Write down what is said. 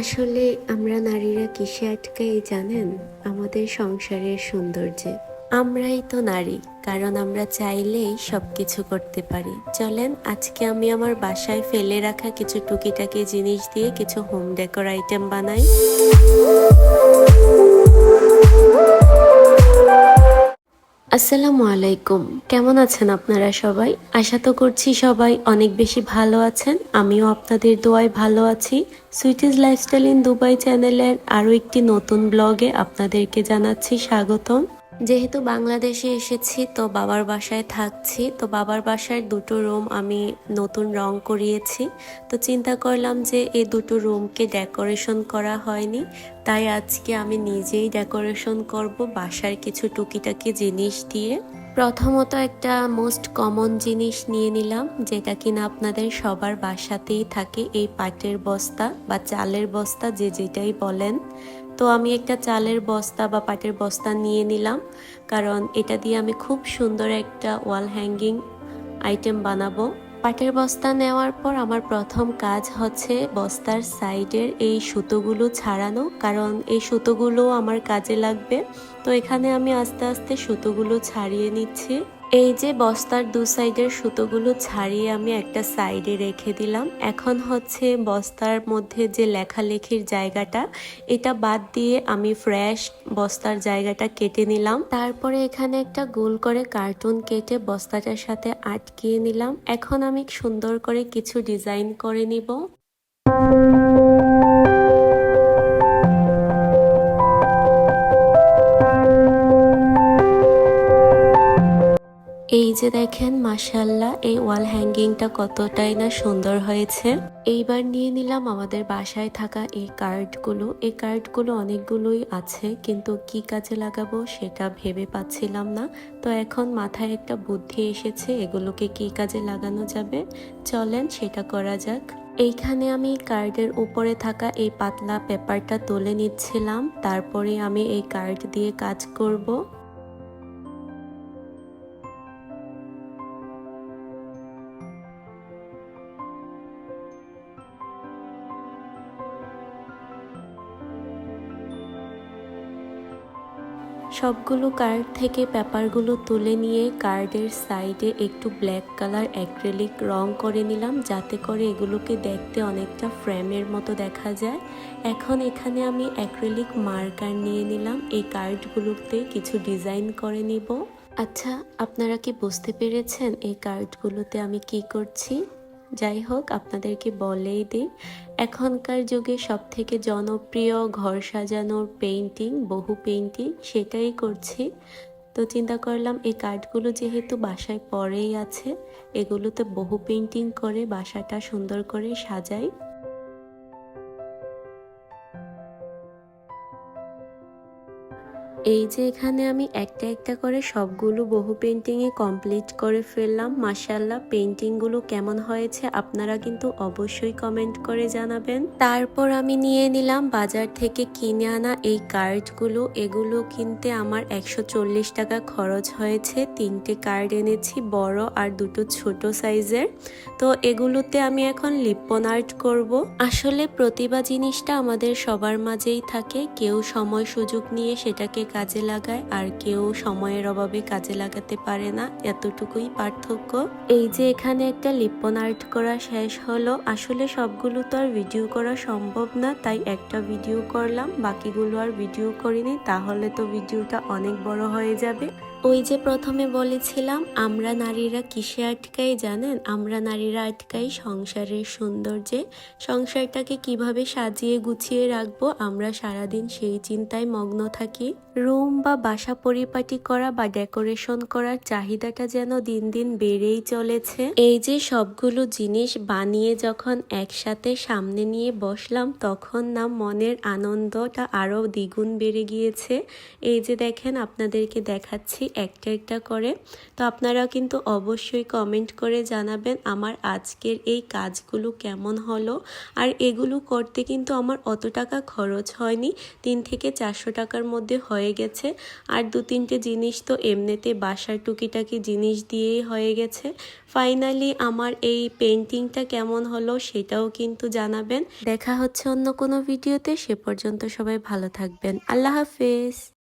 আসলে আমরা নারীরা কিসে আটকাই জানেন? আমাদের সংসারের সৌন্দর্যে। আমরাই তো নারী, কারণ আমরা চাইলেই সব কিছু করতে পারি। চলেন, আজকে আমি আমার বাসায় ফেলে রাখা কিছু টুকিটাকি জিনিস দিয়ে কিছু হোম ডেকোর আইটেম বানাই। আসসালামু আলাইকুম। কেমন আছেন আপনারা সবাই? আশা তো করছি সবাই অনেক বেশি ভালো আছেন। আমিও আপনাদের দোয়ায় ভালো আছি। সুইটিজ লাইফস্টাইল ইন দুবাই চ্যানেলের আরও একটি নতুন ব্লগে আপনাদেরকে জানাচ্ছি স্বাগতম। যেহেতু বাংলাদেশে এসেছি, তো বাবার বাসায় থাকছি। তো বাবার বাসায় দুটো রুম আমি নতুন রং করিয়েছি। তো চিন্তা করলাম যে এই দুটো রুমকে ডেকোরেশন করা হয়নি। তাই আজকে আমি নিজেই ডেকোরেশন করব বাসার কিছু টুকিটাকি জিনিস দিয়ে। প্রথমত একটা মোস্ট কমন জিনিস নিয়ে নিলাম, যেটা কিনা আপনাদের সবার বাসাতেই থাকে, এই পাটের বস্তা বা চালের বস্তা যে যেটাই বলেন। তো আমি একটা চালের বস্তা বা পাটের বস্তা নিয়ে নিলাম, কারণ এটা দিয়ে আমি খুব সুন্দর একটা ওয়াল হ্যাঙ্গিং আইটেম বানাবো। পাটের বস্তা নেওয়ার পর আমার প্রথম কাজ হচ্ছে বস্তার সাইডের এই সুতোগুলো ছাড়ানো, কারণ এই সুতোগুলো আমার কাজে লাগবে। তো এখানে আমি আস্তে আস্তে সুতোগুলো ছাড়িয়ে নিচ্ছি। এই যে বস্তার দু সাইডের সুতোগুলো ছাড়িয়ে আমি একটা সাইডে রেখে দিলাম। এখন হচ্ছে বস্তার মধ্যে যে লেখালেখির জায়গাটা, এটা বাদ দিয়ে আমি ফ্রেশ বস্তার জায়গাটা কেটে নিলাম। তারপরে এখানে একটা গোল করে কার্টুন কেটে বস্তাটার সাথে আটকিয়ে নিলাম। এখন আমি সুন্দর করে কিছু ডিজাইন করে নিব। এই যে দেখেন মাসাল্লাহ এই ওয়াল হ্যাঙ্গিংটা কতটাই না সুন্দর হয়েছে। এইবার নিয়ে নিলাম আমাদের বাসায় থাকা এই কার্ডগুলো। এই কার্ডগুলো অনেকগুলোই আছে, কিন্তু কি কাজে লাগাবো সেটা ভেবে পাচ্ছিলাম না। তো এখন মাথায় একটা বুদ্ধি এসেছে, এগুলোকে কি কাজে লাগানো যাবে? চলেন সেটা করা যাক। এইখানে আমি কার্ডের উপরে থাকা এই পাতলা পেপারটা তুলে নিচ্ছিলাম। তারপরে আমি এই কার্ড দিয়ে কাজ করব। সবগুলো কার্ড থেকে পেপারগুলো তুলে নিয়ে কার্ডের সাইডে একটু ব্ল্যাক কালার অ্যাক্রেলিক রং করে নিলাম, যাতে করে এগুলোকে দেখতে অনেকটা ফ্রেমের মতো দেখা যায়। এখন এখানে আমি অ্যাক্রেলিক মার্কার নিয়ে নিলাম, এই কার্ডগুলোতে কিছু ডিজাইন করে নিব। আচ্ছা আপনারা কি বুঝতে পেরেছেন এই কার্ডগুলোতে আমি কি করছি? যাই হোক, আপনাদেরকে বলেই দিই, এখনকার যুগে সব থেকে জনপ্রিয় ঘর সাজানোর পেইন্টিং বহু পেইন্টিং সেটাই করছি। তো চিন্তা করলাম এই কার্ডগুলো যেহেতু বাসায় পরেই আছে, এগুলোতে বহু পেইন্টিং করে বাসাটা সুন্দর করে সাজাই। এই যে এখানে আমি একটা একটা করে সবগুলো বহু পেন্টিংয়ে কমপ্লিট করে ফেললাম। মাসাল্লাহ পেন্টিংগুলো কেমন হয়েছে আপনারা কিন্তু অবশ্যই কমেন্ট করে জানাবেন। তারপর আমি নিয়ে নিলাম বাজার থেকে কিনে আনা এই কার্ডগুলো এগুলো কিনতে আমার একশো চল্লিশ টাকা খরচ হয়েছে। তিনটে কার্ড এনেছি, বড় আর দুটো ছোট সাইজের তো এগুলোতে আমি এখন লিপন আর্ট করব। আসলে প্রতিভা জিনিসটা আমাদের সবার মাঝেই থাকে। কেউ সময় সুযোগ নিয়ে সেটাকে কাজে লাগায়, আর কেউ সময়ের অভাবে কাজে লাগাতে পারে না। এতটুকুই পার্থক্য। এই যে এখানে একটা লিপন আর্ট করা শেষ হলো, আসলে সবগুলো তো আর ভিডিও করা সম্ভব না, তাই একটা ভিডিও করলাম, বাকিগুলো আর ভিডিও করিনি, তাহলে তো ভিডিওটা অনেক বড় হয়ে যাবে। ওই যে প্রথমে বলেছিলাম, আমরা নারীরা কিসে আটকাই জানেন? আমরা নারীরা আটকাই সংসারের সৌন্দর্যে। সংসারটাকে কীভাবে সাজিয়ে গুছিয়ে রাখব? আমরা সারাদিন সেই চিন্তায় মগ্ন থাকি। রুম বা বাসা পরিপাটি করা বা ডেকোরেশন করার চাহিদাটা যেন দিন দিন বেড়েই চলেছে। এই যে সবগুলো জিনিস বানিয়ে যখন একসাথে সামনে নিয়ে বসলাম, তখন না মনের আনন্দটা আরও দ্বিগুণ বেড়ে গিয়েছে। এই যে দেখেন, আপনাদেরকে দেখাচ্ছি একটা একটা করে। তো আপনারা কিন্তু অবশ্যই কমেন্ট করে জানাবেন আমার আজকের এই কাজগুলো কেমন হলো। আর এগুলো করতে কিন্তু আমার অত টাকা খরচ হয়নি, তিন থেকে চারশো টাকার মধ্যে হয়ে গেছে। আর দু তিনটে জিনিস তো এমনিতে বাসার টুকিটাকি জিনিস দিয়েই হয়ে গেছে। ফাইনালি আমার এই পেন্টিংটা কেমন হলো সেটাও কিন্তু জানাবেন। দেখা হচ্ছে অন্য কোনো ভিডিওতে সে পর্যন্ত সবাই ভালো থাকবেন। আল্লাহ হাফেজ।